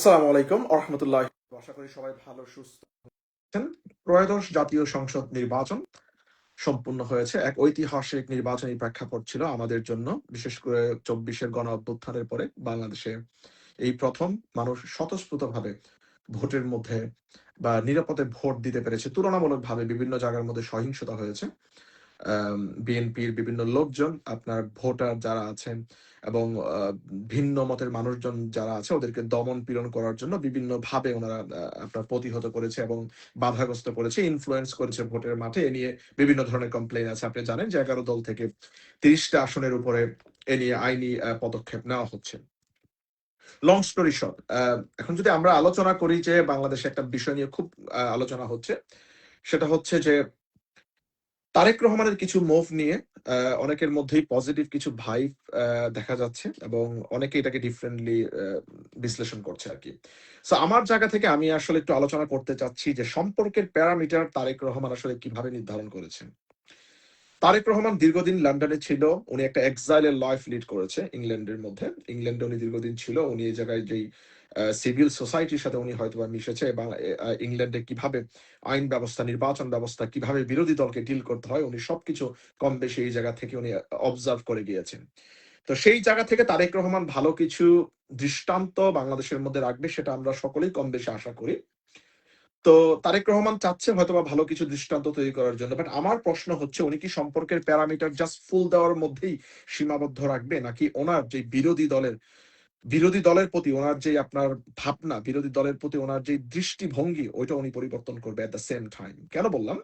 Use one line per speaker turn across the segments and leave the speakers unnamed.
আসসালামু আলাইকুম আশা করি সবাই ভালো, সুস্থ আছেন। জাতীয় সংসদ নির্বাচন সম্পূর্ণ হয়েছে। এক ঐতিহাসিক নির্বাচনী প্রেক্ষাপট ছিল আমাদের জন্য। বিশেষ করে চব্বিশের গণ অভ্যুত্থানের পরে বাংলাদেশে এই প্রথম মানুষ স্বতঃস্ফূর্তভাবে ভোটের মধ্যে বা নিরাপদে ভোট দিতে পেরেছে। তুলনামূলকভাবে বিভিন্ন জায়গার মধ্যে সহিংসতা হয়েছে। বিএনপির বিভিন্ন লোকজন, আপনার ভোটার যারা আছেন এবং ভিন্ন মতের মানুষজন যারা আছে, ওদেরকে দমন পীড়ন করার জন্য বিভিন্ন ভাবে ওনারা আপনার প্রতিহত করেছে এবং বাধাগ্রস্ত করেছে ইনফ্লুয়েন্স করেছে ভোটের মাঠে। এ নিয়ে বিভিন্ন ধরনের কমপ্লেন আছে। আপনি জানেন যে এগারো দল থেকে তিরিশটা আসনের উপরে এ নিয়ে আইনি পদক্ষেপ নেওয়া হচ্ছে। লং স্টোরি শর্ট এখন যদি আমরা আলোচনা করি যে বাংলাদেশে একটা বিষয় নিয়ে খুব আলোচনা হচ্ছে, সেটা হচ্ছে যে তারেক রহমানের কিছু মুভ নিয়ে অনেকের মধ্যেই পজিটিভ কিছু ভাইব দেখা যাচ্ছে এবং অনেকে এটাকে ডিফারেন্টলি বিশ্লেষণ করছে আর কি। সো আমার জায়গা থেকে আমি আসলে একটু আলোচনা করতে চাচ্ছি যে সম্পর্কের প্যারামিটার তারেক রহমান আসলে কীভাবে নির্ধারণ করেছেন। তারেক রহমান দীর্ঘদিন লন্ডনে ছিল, উনি একটা এক্সাইলের লাইফ লিড করেছে ইংল্যান্ডের মধ্যে। ইংল্যান্ডে উনি দীর্ঘদিন ছিল, উনি এই জায়গায় যেই সিভিল সোসাইটির সাথে উনি হয়তো মিশেছে এবং ইংল্যান্ডে কীভাবে আইন ব্যবস্থা, নির্বাচন ব্যবস্থা, কীভাবে বিরোধী দলকে ডিল করতে হয়, উনি সবকিছু কম বেশি এই জায়গা থেকে উনি অবজার্ভ করে গিয়েছেন। তো সেই জায়গা থেকে তারেক রহমান ভালো কিছু দৃষ্টান্ত বাংলাদেশের মধ্যে রাখবে, সেটা আমরা সকলেই কম বেশি আশা করি। তো তারেক রহমান চাচ্ছে হয়তো বা ভালো কিছু দৃষ্টান্ত তৈরি করার জন্য বাট আমার প্রশ্ন হচ্ছে উনি কি সম্পর্কের প্যারামিটার জাস্ট ফুল দেওয়ার মধ্যেই সীমাবদ্ধ রাখবে, নাকি ওনার যে বিরোধী দলের বিরোধী দলের প্রতি ওনার যে আপনার ভাবনা, বিরোধী দলের প্রতি ওনার যে দৃষ্টিভঙ্গি, ওইটা উনি পরিবর্তন করবে এট দ্য সেম টাইম কেন বললাম?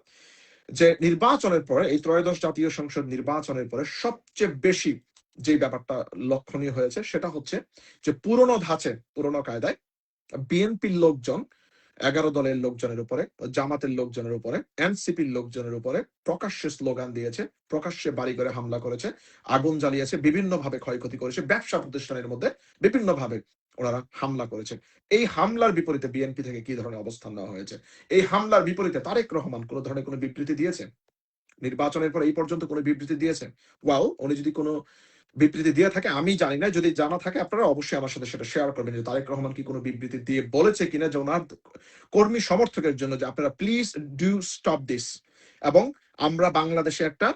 যে নির্বাচনের পরে, এই ত্রয়োদশ জাতীয় সংসদ নির্বাচনের পরে সবচেয়ে বেশি যে ব্যাপারটা লক্ষণীয় হয়েছে, সেটা হচ্ছে যে পুরনো ধাঁচে, পুরনো কায়দায়, বিএনপির লোকজন এগারো দলের লোকজনের উপরে, জামাতের লোকজনের উপরে, এনসিপির লোকজনের উপরে প্রকাশ্যে স্লোগান দিয়েছে, প্রকাশ্যে বাড়ি করে হামলা করেছে, আগুন জ্বালিয়েছে বিভিন্ন ভাবে ক্ষয়ক্ষতি করেছে, ব্যবসা প্রতিষ্ঠানের মধ্যে বিভিন্ন ভাবে ওনারা হামলা করেছে। এই হামলার বিপরীতে বিএনপি থেকে কি ধরনের অবস্থান নেওয়া হয়েছে? এই হামলার বিপরীতে তারেক রহমান কোন ধরনের কোনো বিবৃতি দিয়েছে? নির্বাচনের পর এই পর্যন্ত কোনো বিবৃতি দিয়েছেন ওয়াও, উনি যদি কোনো বিবৃতি দিয়ে থাকে, আমি জানি না, যদি জানা থাকে আপনারা অবশ্যই আমার সাথে সেটা শেয়ার করবেন। যে তারেক রহমান কি কোনো বিবৃতি দিয়ে বলেছে কিনা, যে ওনার কর্মী সমর্থকের জন্য, যে আপনারা প্লিজ ডু স্টপ দিস এবং আমরা বাংলাদেশে একটা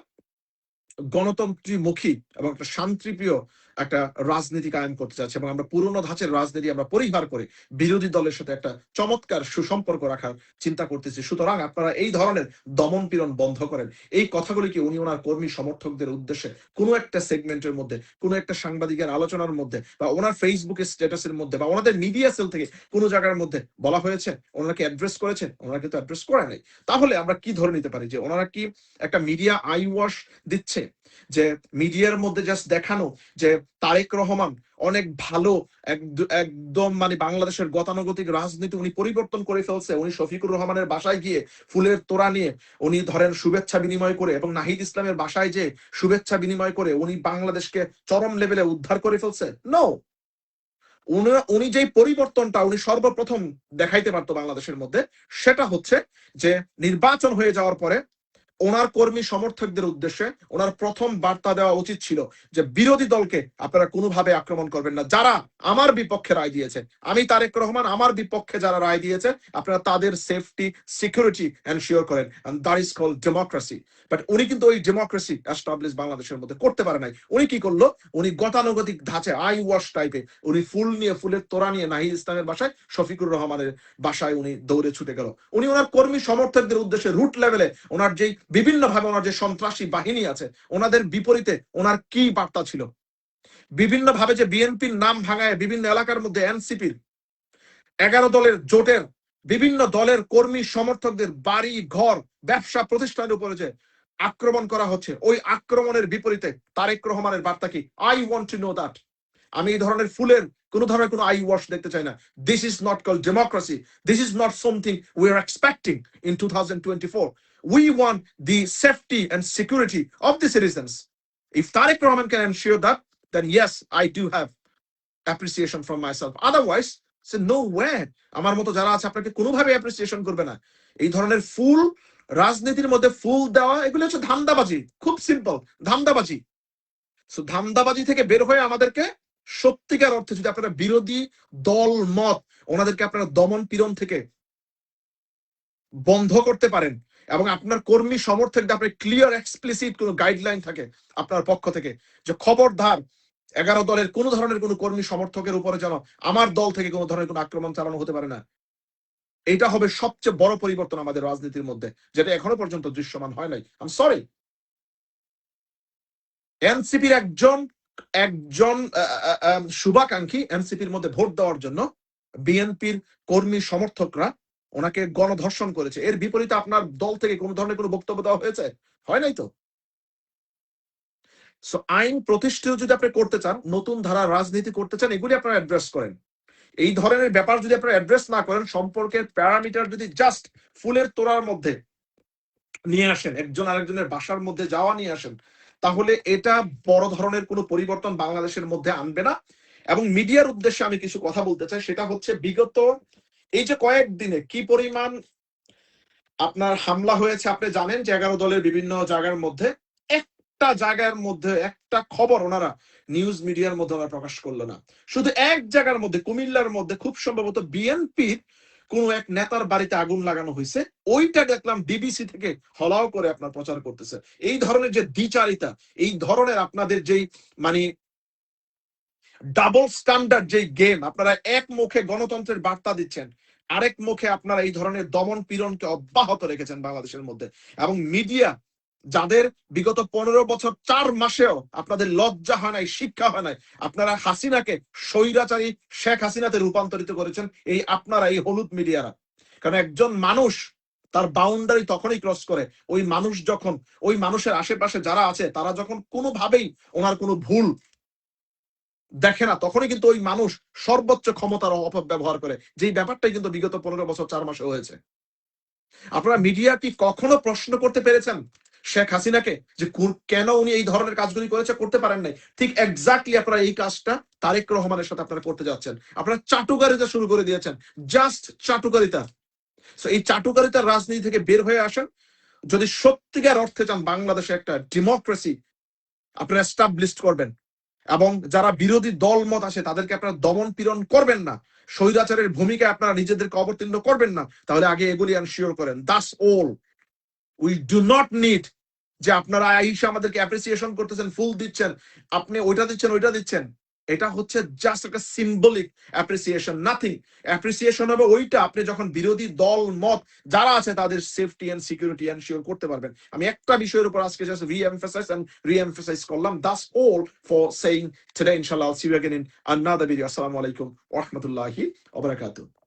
গণতন্ত্রীমুখী এবং একটা শান্তিপ্রিয় একটা রাজনীতি কায়েম করতে চাচ্ছি এবং আমরা পুরনো ধাঁচের রাজনীতি আমরা পরিহার করে বিরোধী দলের সাথে একটা চমৎকার সুসম্পর্ক রাখার চিন্তা করতেছি। সুতরাং আপনারা এই ধরনের দমন পীড়ন বন্ধ করেন। এই কথাগুলিকে উনি ওনার কর্মী সমর্থকদের উদ্দেশ্যে কোনো একটা সেগমেন্টের মধ্যে, কোনো একটা সাংবাদিকের আলোচনার মধ্যে বা ওনার ফেসবুকের স্ট্যাটাসের মধ্যে বা ওনাদের মিডিয়া সেল থেকে কোনো জায়গার মধ্যে বলা হয়েছে? ওনাকে অ্যাড্রেস করেছেন? ওনারা কিন্তু অ্যাড্রেস করে নাই। তাহলে আমরা কি ধরে নিতে পারি যে ওনারা কি একটা মিডিয়া আই ওয়াশ দিচ্ছে? যে মিডিয়ার মধ্যে জাস্ট দেখানো যে তারেক রহমান অনেক ভালো, এক- একদম মানে বাংলাদেশের গতানুগতিক রাজনীতি উনি পরিবর্তন করে ফেলছে। উনি শফিকুর রহমানের বাসায় গিয়ে ফুলের তোড়া নিয়ে উনি ধরেন শুভেচ্ছা বিনিময় করে এবং নাহিদ ইসলামের বাসায় যে শুভেচ্ছা বিনিময় করে উনি বাংলাদেশকে চরম লেভেলে উদ্ধার করে ফেলছে। নো উনি যেই পরিবর্তনটা উনি সর্বপ্রথম দেখাইতে পারতো বাংলাদেশের মধ্যে, সেটা হচ্ছে যে নির্বাচন হয়ে যাওয়ার পরে ওনার কর্মী সমর্থকদের উদ্দেশ্যে ওনার প্রথম বার্তা দেওয়া উচিত ছিল যে বিরোধী দলকে আপনারা কোনোভাবে আক্রমণ করবেন না। যারা আমার বিপক্ষে রায় দিয়েছে, আমি তারেক রহমান, আমার বিপক্ষে যারা রায় দিয়েছে, আপনারা তাদের সেফটি সিকিউরিটি এনশিওর করেন। That is call democracy but উনি কিন্তু ওই ডেমোক্রেসি এস্টাবলিশ বাংলাদেশের মধ্যে করতে পারে নাই। উনি কি করল? উনি গতানুগতিক ধাঁচে আই ওয়াশ টাইপে উনি ফুল নিয়ে, ফুলের তোরা নিয়ে নাহিদ ইসলামের বাসায়, শফিকুর রহমানের বাসায় উনি দৌড়ে ছুটে গেল। উনি ওনার কর্মী সমর্থকদের উদ্দেশ্যে রুট লেভেলে ওনার যেই বিভিন্ন ভাবে ওনার যে সন্ত্রাসী বাহিনী আছে, ওনাদের বিপরীতে ওনার কি বার্তা ছিল? বিভিন্ন ভাবে যে বিএনপির নাম ভাঙায় বিভিন্ন এলাকার মধ্যে এনসিপির এগারো দলের জোটের বিভিন্ন দলের কর্মী সমর্থকদের বাড়ি, ঘর, ব্যবসা প্রতিষ্ঠানের উপরে যে আক্রমণ করা হচ্ছে, ওই আক্রমণের বিপরীতে তারেক রহমানের বার্তা কি? I want to know that আমি এই ধরনের ফুলের কোন ধরনের কোনো আই ওয়াশ দেখতে চাই না। This is not call democracy this is not something we are expecting in two thousand twenty four we want the safety and security of the citizens. If Tariq Rahman can ensure that, then yes, I do have appreciation from myself. Otherwise, সে no way আমার মতো যারা আছে আপনাকে কোনোভাবে appreciation করবে না এই ধরনের ফুল রাজনীতির মধ্যে ফুল দেওয়া এগুলো হচ্ছে ধান্দাবাজি খুব সিম্পল ধান্দাবাজি সো ধান্দাবাজি থেকে বের হয়ে আমাদেরকে সত্যিকার অর্থে যদি আপনারা বিরোধী দল মত ওনাদেরকে আপনারা দমন পীড়ন থেকে বন্ধ করতে পারেন এবং আপনার কর্মী সমর্থকদের আপনার ক্লিয়ার এক্সপ্লিসিট কোনো গাইডলাইন থাকে আপনার পক্ষ থেকে যে খবরদার এগারো দলের কোনো ধরনের কোনো কর্মী সমর্থকের উপরে যেন আমার দল থেকে কোনো ধরনের কোনো আক্রমণ চালানো হতে পারে না। এটা হবে সবচেয়ে বড় পরিবর্তন আমাদের রাজনীতির মধ্যে, যেটা এখনও পর্যন্ত দৃশ্যমান হয় নাই। সরি এনসিপির একজন একজন শুভাকাঙ্ক্ষী এনসিপির মধ্যে ভোট দেওয়ার জন্য বিএনপির কর্মী সমর্থকরা ওনাকে গণধর্ষণ করেছে। এর বিপরীতে আপনার দল থেকে কোনো ধরনের কোনো বক্তব্য দেওয়া হয়েছে? হয় নাই তো? আইন প্রতিষ্ঠিত যদি আপনি করতে চান, নতুন ধারা রাজনীতি করতে চান, এগুলি আপনারা অ্যাড্রেস করেন। এই ধরনের ব্যাপার যদি আপনারা অ্যাড্রেস না করেন, সম্পর্কের প্যারামিটার যদি জাস্ট ফুলের তোড়ার মধ্যে নিয়ে আসেন, একজন আরেকজনের বাসার মধ্যে যাওয়া নিয়ে আসেন, তাহলে এটা বড় ধরনের কোনো পরিবর্তন বাংলাদেশের মধ্যে আনবে না। এবং মিডিয়ার উদ্দেশ্যে আমি কিছু কথা বলতে চাই, সেটা হচ্ছে বিগত এই যে কয়েকদিনে কি পরিমাণ আপনার হামলা হয়েছে, আপনি জানেন যে এগারো দলের বিভিন্ন জায়গার মধ্যে, একটা জায়গার মধ্যে একটা খবর ওনারা নিউজ মিডিয়ার মধ্যে ওনারা প্রকাশ করল না। শুধু এক জায়গার মধ্যে, কুমিল্লার মধ্যে খুব সম্ভবত বিএনপির কোন এক নেতার বাড়িতে আগুন লাগানো হয়েছে, ওইটা দেখলাম ডিবিসি থেকে হলাও করে আপনার প্রচার করতেছে। এই ধরনের যে দ্বিচারিতা, এই ধরনের আপনাদের যেই মানে ডাবল স্ট্যান্ডার্ড যে গেম আপনারা এক মুখে গণতন্ত্রের বার্তা দিচ্ছেন, আরেক মুখে আপনারা এই ধরনের দমন পীড়নকে অব্যাহত রেখেছেন বাংলাদেশের মধ্যে। এবং মিডিয়া যাদের বিগত পনেরো বছর চার মাসেও আপনাদের লজ্জা হয় নাই, শিক্ষা হয় নাই, আপনারা হাসিনাকে স্বৈরাচারী শেখ হাসিনাতে রূপান্তরিত করেছেন এই আপনারা, এই হলুদ মিডিয়ারা। কারণ একজন মানুষ তার বাউন্ডারি তখনই ক্রস করে, ওই মানুষ যখন, ওই মানুষের আশেপাশে যারা আছে, তারা যখন কোনোভাবেই ওনার কোনো ভুল দেখে না, তখনই কিন্তু ওই মানুষ সর্বোচ্চ ক্ষমতার অপব্যবহার করে। যেই ব্যাপারটাই কিন্তু বিগত পনেরো বছর, চার মাসে হয়েছে। আপনারা মিডিয়া কি কখনো প্রশ্ন করতে পেরেছেন শেখ হাসিনাকে যে কেন উনি এই ধরনের কাজগুলি করেছে, করতে পারেন নাই? ঠিক এক্স্যাক্টলি আপনারা এই কাজটা তারেক রহমানের সাথে আপনারা করতে যাচ্ছেন। আপনারা চাটুকারিতা শুরু করে দিয়েছেন। জাস্ট চাটুকারিতা। এই চাটুকারিতার রাজনীতি থেকে বের হয়ে আসেন। যদি সত্যিকার অর্থে চান বাংলাদেশে একটা ডেমোক্রেসি আপনারা এস্টাবলিশ করবেন। এবং যারা বিরোধী দল মত আসে, তাদেরকে আপনারা দমন পীড়ন করবেন না। স্বৈরাচারের ভূমিকা আপনারা নিজেদেরকে অবতীর্ণ করবেন না। তাহলে আগে এগুলি আনশিওর করেন। দাস ওল উই ডু নট নিড যে আপনারা আইসা আমাদেরকে অ্যাপ্রিসিয়েশন করতেছেন, ফুল দিচ্ছেন, আপনি ওইটা দিচ্ছেন ওইটা দিচ্ছেন। এটা হচ্ছে জাস্ট একটা সিম্বলিক অ্যাপ্রিসিয়েশন নাথিং অ্যাপ্রিসিয়েশন হবে ওইটা আপনি যখন বিরোধী দল, মত যারা আছে তাদের সেফটি এন্ড সিকিউরিটি এনশিওর করতে পারবেন। আমি একটা বিষয়ের উপর আজকে জাস্ট রি-এমফাসাইজ এন্ড রি-এমফাসাইজ করলাম। That's all for saying today ইনশাআল্লাহ see you again in another video আসসালামু আলাইকুম ওয়া রাহমাতুল্লাহি ওয়া বারাকাতুহু